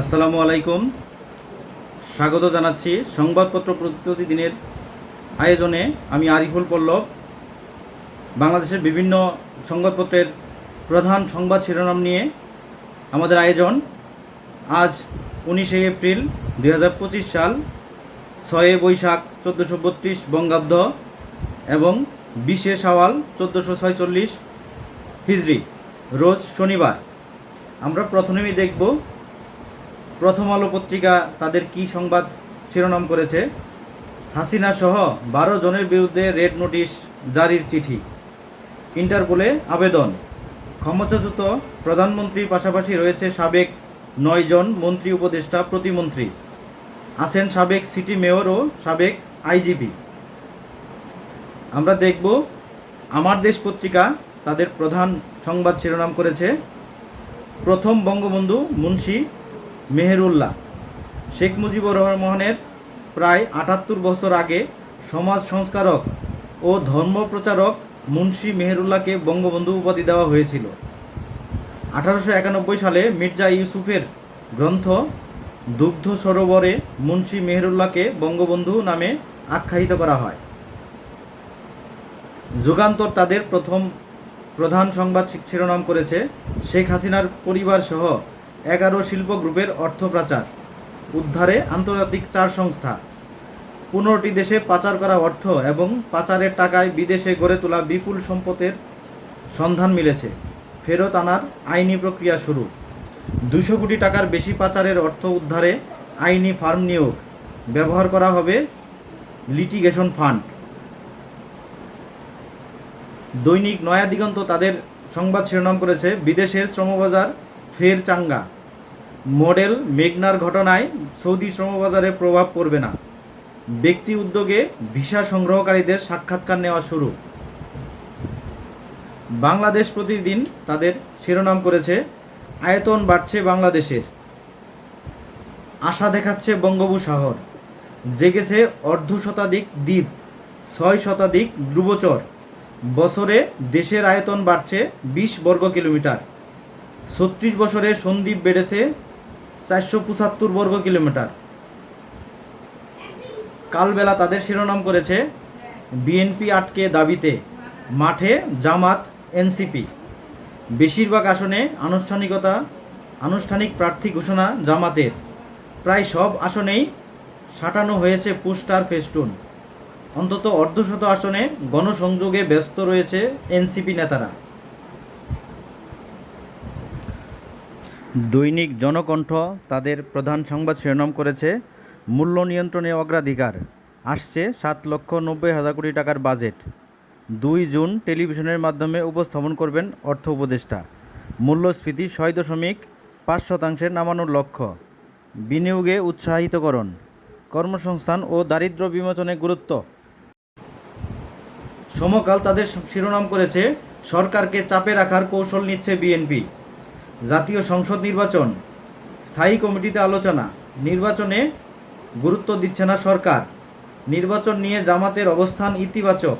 আসসালামু আলাইকুম। স্বাগত জানাচ্ছি সংবাদপত্র প্রতিদিনের আয়োজনে আমি আরিফুল পল্লব। বাংলাদেশের বিভিন্ন সংবাদপত্রের প্রধান সংবাদ শিরোনাম নিয়ে আমাদের আয়োজন। আজ উনিশে এপ্রিল দু হাজার পঁচিশ সাল, ছয়ে বৈশাখ চোদ্দোশো বত্রিশ বঙ্গাব্দ এবং বিশে সাওয়াল চোদ্দোশো ছয়চল্লিশ হিজড়ি রোজ শনিবার। আমরা প্রথমেই দেখব প্রথম আলো পত্রিকা তাদের কি সংবাদ শিরোনাম করেছে? হাসিনা সহ বারো জনের বিরুদ্ধে রেড নোটিশ জারির চিঠি। ইন্টারপোলে আবেদন। ক্ষমতাচ্যুত প্রধানমন্ত্রীর পাশাপাশি রয়েছে সাবেক নয় জন মন্ত্রী উপদেষ্টা প্রতিমন্ত্রী। আছেন সাবেক সিটি মেয়র ও সাবেক আইজিপি। আমরা দেখব, আমার দেশ পত্রিকা তাদের প্রধান সংবাদ শিরোনাম করেছে। প্রথম বঙ্গবন্ধু মুন্সি মেহেরুল্লাহ। শেখ মুজিবুর রহমানের প্রায় আটাত্তর বছর আগে সমাজ সংস্কারক ও ধর্মপ্রচারক মুন্সি মেহেরুল্লাহকে বঙ্গবন্ধু উপাধি দেওয়া হয়েছিল। আঠারোশো একানব্বই সালে মির্জা ইউসুফের গ্রন্থ দুগ্ধ সরোবরে মুন্সি মেহেরুল্লাহকে বঙ্গবন্ধু নামে আখ্যায়িত করা হয়। যুগান্তর তাদের প্রথম প্রধান সংবাদ শিরোনাম করেছে শেখ হাসিনার পরিবার সহ এগারো শিল্প গ্রুপের অর্থ পাচার উদ্ধারে আন্তর্জাতিক চার সংস্থা। পনেরোটি দেশে পাচার করা অর্থ এবং পাচারের টাকায় বিদেশে গড়ে তোলা বিপুল সম্পদের সন্ধান মিলেছে। ফেরত আনার আইনি প্রক্রিয়া শুরু। দুশো কোটি টাকার বেশি পাচারের অর্থ উদ্ধারে আইনি ফার্ম নিয়োগ। ব্যবহার করা হবে লিটিগেশন ফান্ড। দৈনিক নয়া দিগন্ত তাদের সংবাদ শিরোনাম করেছে, বিদেশের শ্রমবাজার ফের চাঙ্গা। মডেল মেঘনার ঘটনায় সৌদি শ্রমবাজারে প্রভাব পড়বে না। ব্যক্তি উদ্যোগে ভিসা সংগ্রহকারীদের সাক্ষাৎকার নেওয়া শুরু। বাংলাদেশ প্রতিদিন তাদের শিরোনাম করেছে, আয়তন বাড়ছে বাংলাদেশের। আশা দেখাচ্ছে বঙ্গোপসাগর। জেগেছে অর্ধ শতাধিক দ্বীপ, ছয় শতাধিক ধ্রুবচর। বছরে দেশের আয়তন বাড়ছে বিশ বর্গ কিলোমিটার ছত্রিশ বছরে সন্দ্বীপ বেড়েছে চারশো পঁচাত্তর বর্গ কিলোমিটার। কালবেলা তাদের শিরোনাম করেছে বিএনপি আটকে দাবিতে মাঠে জামাত এনসিপি। বেশিরভাগ আসনে আনুষ্ঠানিকতা, আনুষ্ঠানিক প্রার্থী ঘোষণা জামাতের। প্রায় সব আসনেই সাঁটানো হয়েছে পোস্টার ফেস্টুন। অন্তত অর্ধশত আসনে গণসংযোগে ব্যস্ত রয়েছে এনসিপি নেতারা। দৈনিক জনকণ্ঠ তাদের প্রধান সংবাদ শিরোনাম করেছে, মূল্য নিয়ন্ত্রণে অগ্রাধিকার, আসছে সাত লক্ষ নব্বই হাজার কোটি টাকার বাজেট। দুই জুন টেলিভিশনের মাধ্যমে উপস্থাপন করবেন অর্থ উপদেষ্টা। মূল্যস্ফীতি ছয় দশমিক পাঁচ শতাংশের নামানোর লক্ষ্য। বিনিয়োগে উৎসাহিতকরণ, কর্মসংস্থান ও দারিদ্র বিমোচনে গুরুত্ব। সমকাল তাদের শিরোনাম করেছে, সরকারকে চাপে রাখার কৌশল নিচ্ছে বিএনপি। জাতীয় সংসদ নির্বাচন, স্থায়ী কমিটিতে আলোচনা, নির্বাচনে গুরুত্ব দিচ্ছে না সরকার, নির্বাচন নিয়ে জামাতের অবস্থান ইতিবাচক,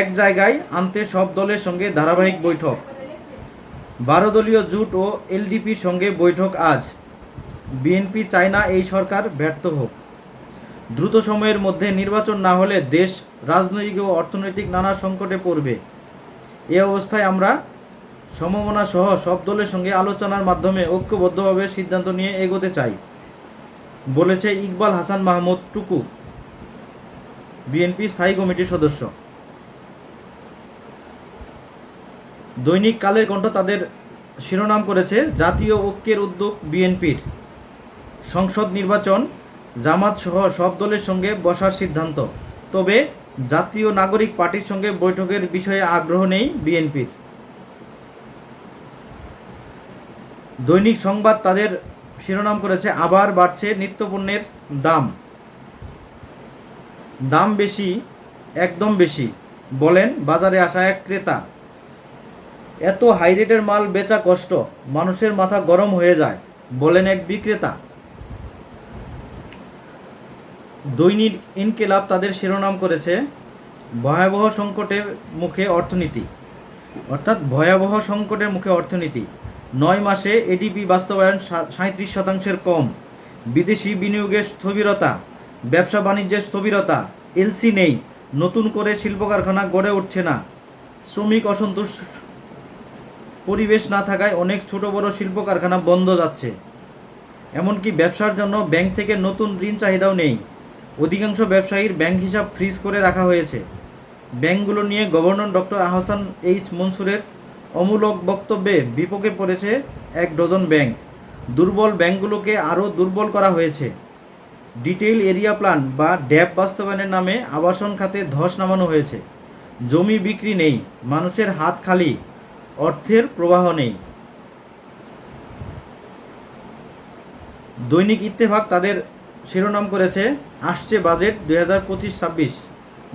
এক জায়গায় আনতে সব দলের সঙ্গে ধারাবাহিক বৈঠক, বারো দলীয় জোট ও এলডিপির সঙ্গে বৈঠক আজ, বিএনপি চায় না এই সরকার ব্যর্থ হোক, দ্রুত সময়ের মধ্যে নির্বাচন না হলে দেশ, রাজনৈতিক ও অর্থনৈতিক নানা সংকটে পড়বে, এ অবস্থায় আমরা সমমনা সহ সব দলের সঙ্গে আলোচনার মাধ্যমে ঐক্যবদ্ধভাবে সিদ্ধান্ত নিয়ে এগোতে চাই, বলেছে ইকবাল হাসান মাহমুদ টুকু, বিএনপি স্থায়ী কমিটির সদস্য। দৈনিক কালের কণ্ঠ তাদের শিরোনাম করেছে, জাতীয় ঐক্যের উদ্যোগ বিএনপির। সংসদ নির্বাচন, জামাত সহ সব দলের সঙ্গে বসার সিদ্ধান্ত। তবে জাতীয় নাগরিক পার্টির সঙ্গে বৈঠকের বিষয়ে আগ্রহ নেই বিএনপির। দৈনিক সংবাদ তাদের শিরোনাম করেছে, আবার বাড়ছে নিত্যপণ্যের দাম। দাম বেশি, একদম বেশি, বলেন বাজারে আসা এক ক্রেতা। এত হাই রেটের মাল বেচা কষ্ট, মানুষের মাথা গরম হয়ে যায়, বলেন এক বিক্রেতা। দৈনিক ইনকেলাব তাদের শিরোনাম করেছে, ভয়াবহ সংকটের মুখে অর্থনীতি। অর্থাৎ ভয়াবহ সংকটের মুখে অর্থনীতি। নয় মাসে এডিপি বাস্তবায়ন সাঁত্রিশ শতাংশের কম। বিদেশি বিনিয়োগের স্থবিরতা, ব্যবসা বাণিজ্যের স্থবিরতা, এলসি নেই, নতুন করে শিল্প কারখানা গড়ে উঠছে না। শ্রমিক অসন্তোষ পরিবেশ না থাকায় অনেক ছোট বড় শিল্প কারখানা বন্ধ যাচ্ছে। এমনকি ব্যবসার জন্য ব্যাংক থেকে নতুন ঋণ চাহিদাও নেই। অধিকাংশ ব্যবসায়ীর ব্যাংক হিসাব ফ্রিজ করে রাখা হয়েছে। ব্যাংকগুলো নিয়ে গভর্নর ডক্টর আহসান এইচ মনসুরের অমূলক বক্তব্যে বিপক্ষে পড়েছে এক ডজন ব্যাংক। দুর্বল ব্যাংকগুলোকে আরও দুর্বল করা হয়েছে। ডিটেইল এরিয়া প্ল্যান বা ড্যাব বাস্তবায়নের নামে আবাসন খাতে ধস নামানো হয়েছে। জমি বিক্রি নেই, মানুষের হাত খালি, অর্থের প্রবাহ নেই। দৈনিক ইত্তেফাক তাদের শিরোনাম করেছে, আসছে বাজেট দুই হাজার পঁচিশ ছাব্বিশ।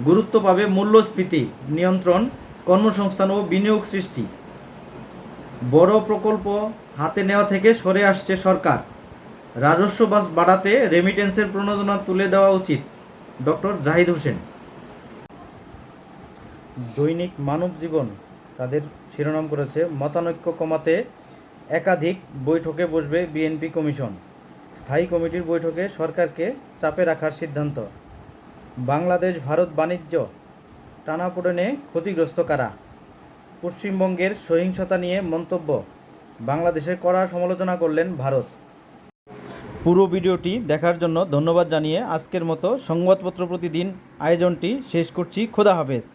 গুরুত্ব পাবে মূল্যস্ফীতি, নিয়ন্ত্রণ, কর্মসংস্থান ও বিনিয়োগ সৃষ্টি। বড় প্রকল্প হাতে নেওয়া থেকে সরে আসছে সরকার। রাজস্ব বাস বাড়াতে রেমিটেন্সের প্রণোদনা তুলে দেওয়া উচিত, ডক্টর জাহিদ হোসেন। দৈনিক মানব জীবন তাদের শিরোনাম করেছে, মতানৈক্য কমাতে একাধিক বৈঠকে বসবে বিএনপি কমিশন। স্থায়ী কমিটির বৈঠকে সরকারকে চাপে রাখার সিদ্ধান্ত। বাংলাদেশ ভারত বাণিজ্য, টানাপোড়েনে ক্ষতিগ্রস্ত কারা? পশ্চিমবঙ্গের সহিংসতা নিয়ে মন্তব্য। বাংলাদেশের কড়া সমালোচনা করলেন ভারত। পুরো ভিডিওটি দেখার জন্য ধন্যবাদ জানিয়ে আজকের মতো সংবাদপত্র প্রতিদিন আয়োজনটি শেষ করছি। খোদা হাফেজ।